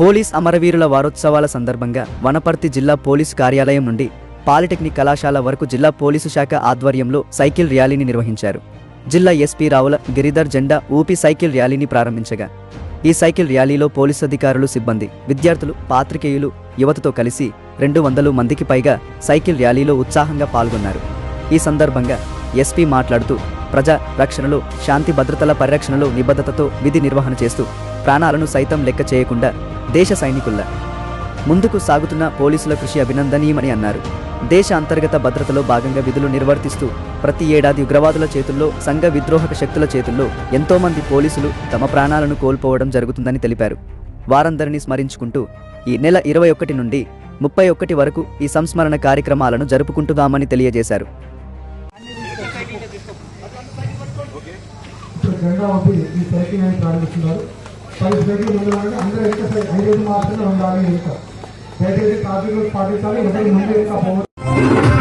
Police అమరవీరుల వారోత్సవాల సందర్భంగా వనపర్తి జిల్లా పోలీసు కార్యాలయం నుండి పాలిటెక్నిక్ కళాశాల వరకు జిల్లా పోలీసు శాఖ ఆధ్వర్యంలో సైకిల్ ర్యాలీని నిర్వహించారు. జిల్లా ఎస్పీ రావుల గిరిధర్ జెండా ఊపి సైకిల్ ర్యాలీని ప్రారంభించగా ఈ సైకిల్ ర్యాలీలో పోలీసు అధికారులు సిబ్బంది విద్యార్థులు పాత్రికేయులు యువతతో కలిసి రెండు వందలు మందికి పైగా సైకిల్ ర్యాలీలో ఉత్సాహంగా పాల్గొన్నారు. ఈ సందర్భంగా ఎస్పీ మాట్లాడుతూ ప్రజా రక్షణలో శాంతి భద్రతల పరిరక్షణలో నిబద్ధతతో విధి నిర్వహణ చేస్తూ ప్రాణాలను సైతం లెక్క చేయకుండా దేశ సైనికుల్లా. ముందుకు సాగుతున్న పోలీసుల కృషి అభినందనీయమని అన్నారు. దేశ అంతర్గత భద్రతలో భాగంగా విధులు నిర్వర్తిస్తూ ప్రతి ఏడాది ఉగ్రవాదుల చేతుల్లో సంఘ విద్రోహక శక్తుల చేతుల్లో ఎంతోమంది పోలీసులు తమ ప్రాణాలను కోల్పోవడం జరుగుతుందని తెలిపారు. వారందరినీ స్మరించుకుంటూ ఈ నెల ఇరవై ఒకటి నుండి ముప్పై ఒకటి వరకు ఈ సంస్మరణ కార్యక్రమాలను జరుపుకుంటున్నామని తెలియజేశారు. ప్రారంభిస్తున్నారు పది సైకిల్ ముందు ఉండాలి అందరూ ఎంత సై- ఐదు మాత్రమే ఉండాలి ఇంకా దయచేసి ట్రాఫిక్ పాటించాలి ఒకటి ముందు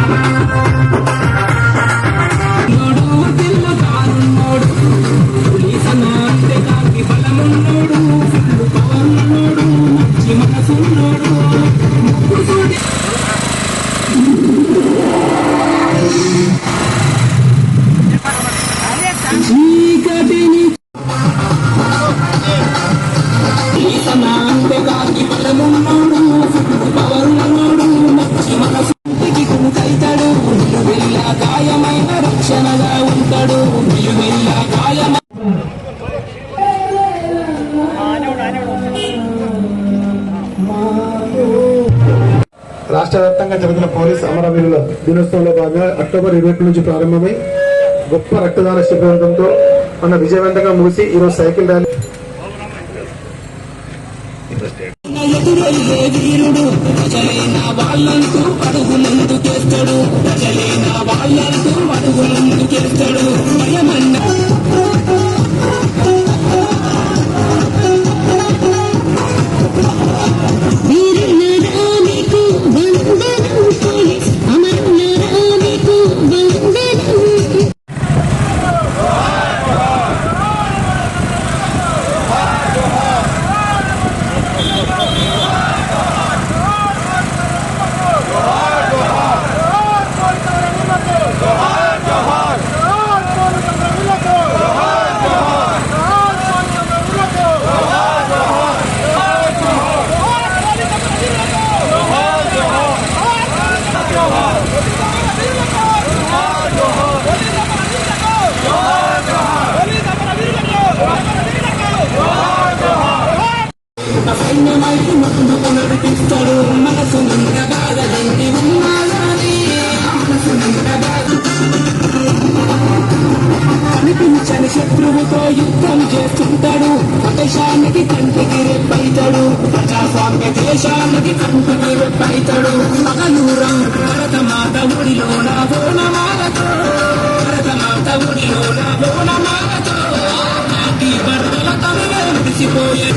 ఇంకా పోవద్దు రాష్ట్ర వ్యాప్తంగా జరుగుతున్న పోలీస్ అమరవీరుల దినోత్సవంలో భాగంగా అక్టోబర్ ఇరవై ఒకటి నుంచి ప్రారంభమై గొప్ప రక్తదాన శిబిరంతో మన విజయవంతంగా ముగిసి ఈరోజు సైకిల్ ర్యాలీ వాళ్ళంటూ అడుగు ముందుకేస్తాడు ప్రజలైన వాళ్ళంటూ అడుగులు ముందుకెళ్తాడు భయమన్న కనిపించని శత్రువుతో యుద్ధం చేస్తుంటాడు. దేశానికి కంటికి రెప్పైతాడు. ప్రజాస్వామ్య దేశానికి కంటికి రెప్పైతాడు. మగనూరం భరత మాత ఊడిలో నా బోనమాలతో. భరత మాత ఊడిలో నా బోనమాలతో. నాటి బర్తల తమిళ విడిసిపోయే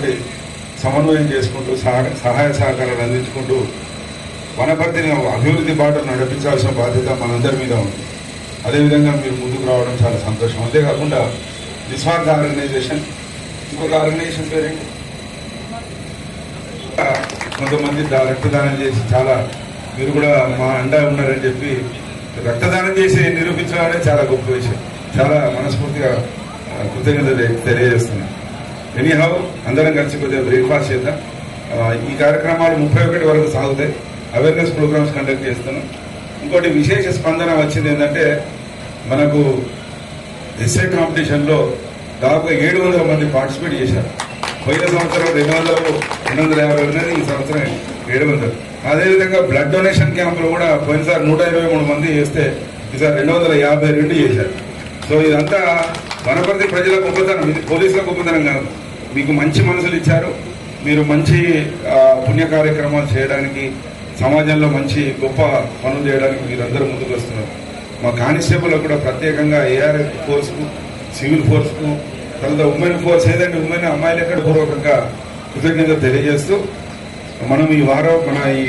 తోటి సమన్వయం చేసుకుంటూ సహాయ సహకారాలు అందించుకుంటూ వనపర్తిని అభివృద్ధి బాట నడిపించాల్సిన బాధ్యత మనందరి మీద ఉంది. అదేవిధంగా మీరు ముందుకు రావడం చాలా సంతోషం. అంతేకాకుండా నిస్వార్థ ఆర్గనైజేషన్. ఇంకొక ఆర్గనైజేషన్ పేరేంటి? కొంతమంది రక్తదానం చేసి చాలా మీరు కూడా మా అండా ఉన్నారని చెప్పి రక్తదానం చేసి నిరూపించడం అనేది చాలా గొప్ప విషయం. చాలా మనస్ఫూర్తిగా కృతజ్ఞత కృతజ్ఞతలు తెలియజేస్తున్నాను. ఎనీహౌ అందరం కలిసి కొద్దిగా బ్రేక్ఫాస్ట్ చేద్దాం. ఈ కార్యక్రమాలు ముప్పై ఒకటి వరకు సాగుతాయి. అవేర్నెస్ ప్రోగ్రామ్స్ కండక్ట్ చేస్తున్నాం. ఇంకోటి విశేష స్పందన వచ్చింది ఏంటంటే మనకు ఎస్ఐ కాంపిటీషన్లో దాదాపుగా ఏడు వందల మంది పార్టిసిపేట్ చేశారు. పోయిన సంవత్సరం రెండు వందలు రెండు వందల యాభై ఉన్నది ఈ సంవత్సరం ఏడు వందలు అదేవిధంగా బ్లడ్ డొనేషన్ క్యాంపులు కూడా పోయినసారి నూట ఇరవై మూడు మంది చేస్తే ఈసారి రెండు వందల యాభై రెండు చేశారు. సో ఇదంతా వనపర్తి ప్రజల గొప్పతనం ఇది పోలీసుల గొప్పతనం కాదు. మీకు మంచి మనసులు ఇచ్చారు. మీరు మంచి పుణ్య కార్యక్రమాలు చేయడానికి సమాజంలో మంచి గొప్ప పనులు చేయడానికి మీరందరూ ముందుకు వస్తున్నారు. మా కానిస్టేబుల్ కూడా ప్రత్యేకంగా ఏఆర్ఎఫ్ ఫోర్స్కు సివిల్ ఫోర్స్కు తర్వాత ఉమెన్ ఫోర్స్ ఏదంటే ఉమెన్ అమ్మాయిలు ఎక్కడ పూర్వకంగా కృతజ్ఞత తెలియజేస్తూ మనం ఈ వారం మన ఈ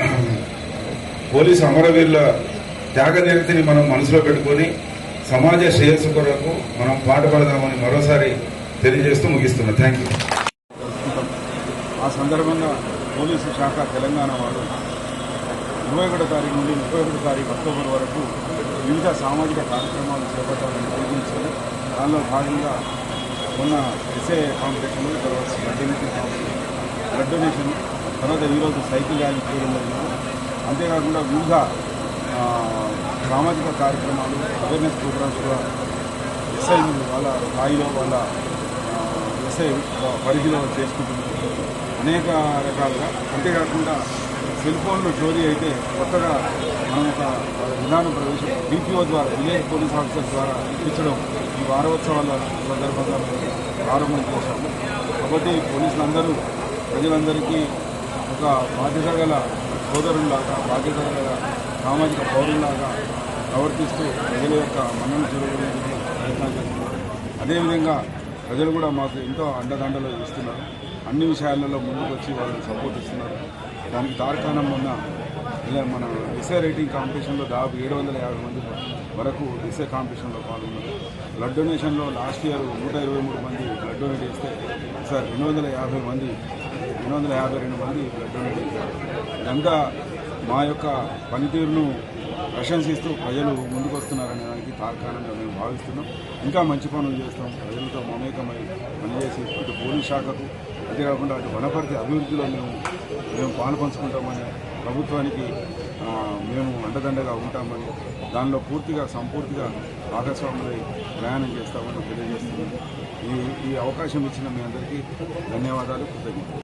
పోలీసు అమరవీరుల త్యాగనిరతిని మనం మనసులో పెట్టుకొని సమాజ శ్రేయస్సు కొరకు మనం పాటుపడదామని మరోసారి తెలియజేస్తూ ముగిస్తున్నా. థ్యాంక్ యూ ఆ సందర్భంగా పోలీసు శాఖ తెలంగాణ వారు ఇరవై ఒకటో తారీఖు నుండి ముప్పై ఒకటో తారీఖు అక్టోబర్ వరకు వివిధ సామాజిక కార్యక్రమాలు చేపట్టాలని నిర్ణయించారు దానిలో భాగంగా మొన్న ఎస్ఏ కాంపిటీషన్ తర్వాత blood donation competition blood donation తర్వాత ఈరోజు సైకిల్ ర్యాలీ చేయడం జరిగింది. అంతేకాకుండా వివిధ సామాజిక కార్యక్రమాలు అవేర్నెస్ ప్రోగ్రామ్స్ కూడా ఎస్ఐ వాళ్ళ స్థాయిలో వాళ్ళ ఎస్ఐ పరిధిలో చేసుకుంటున్నారు. అనేక రకాలుగా అంతేకాకుండా సెల్ ఫోన్లు చోరీ అయితే కొత్తగా మన యొక్క విధానం ప్రవేశం డిపిఓ ద్వారా విలేజ్ పోలీస్ ఆఫీసర్ ద్వారా ఇప్పించడం ఈ వారోత్సవాల సందర్భంగా ప్రారంభం చేశాము కాబట్టి పోలీసులందరూ ప్రజలందరికీ ఒక బాధ్యత గల సోదరుల్లాగా బాధ్యత గల సామాజిక పౌరులాగా ప్రవర్తిస్తూ ప్రజల యొక్క మన్నం చూడగలిగే ప్రయత్నం చేస్తున్నారు. అదేవిధంగా ప్రజలు కూడా మాకు ఎంతో అండదండలు ఇస్తున్నారు. అన్ని విషయాలలో ముందుకు వచ్చి వాళ్ళు సపోర్ట్ ఇస్తున్నారు. దానికి తార్కాణం ఉన్న ఇలా మన ఎస్ఏ రైటింగ్ కాంపిటీషన్లో దాదాపు ఏడు వందల యాభై మంది వరకు ఎస్ఏ కాంపిటీషన్లో పాల్గొన్నారు. బ్లడ్ డొనేషన్లో లాస్ట్ ఇయర్ నూట ఇరవై మూడు మంది బ్లడ్ డొనేట్ చేస్తే సార్ రెండు వందల యాభై మంది రెండు వందల యాభై రెండు మంది బ్లడ్ డొనేట్ చేశారు. ఇదంతా మా యొక్క పనితీరును ప్రశంసిస్తూ ప్రజలు ముందుకొస్తున్నారనే దానికి తార్కాణంగా మేము భావిస్తున్నాం. ఇంకా మంచి పనులు చేస్తాం. ప్రజలతో మమేకమై పనిచేసి ఇటు పోలీస్ శాఖకు అంతేకాకుండా అటు వనపర్తి అభివృద్ధిలో మేము మేము పాలు పంచుకుంటామని ప్రభుత్వానికి మేము అండదండగా ఉంటామని దానిలో పూర్తిగా సంపూర్తిగా భాగస్వాములై ప్రయాణం చేస్తామని తెలియజేస్తున్నాం. ఈ ఈ అవకాశం ఇచ్చిన మీ అందరికీ ధన్యవాదాలు. కృతజ్ఞతలు.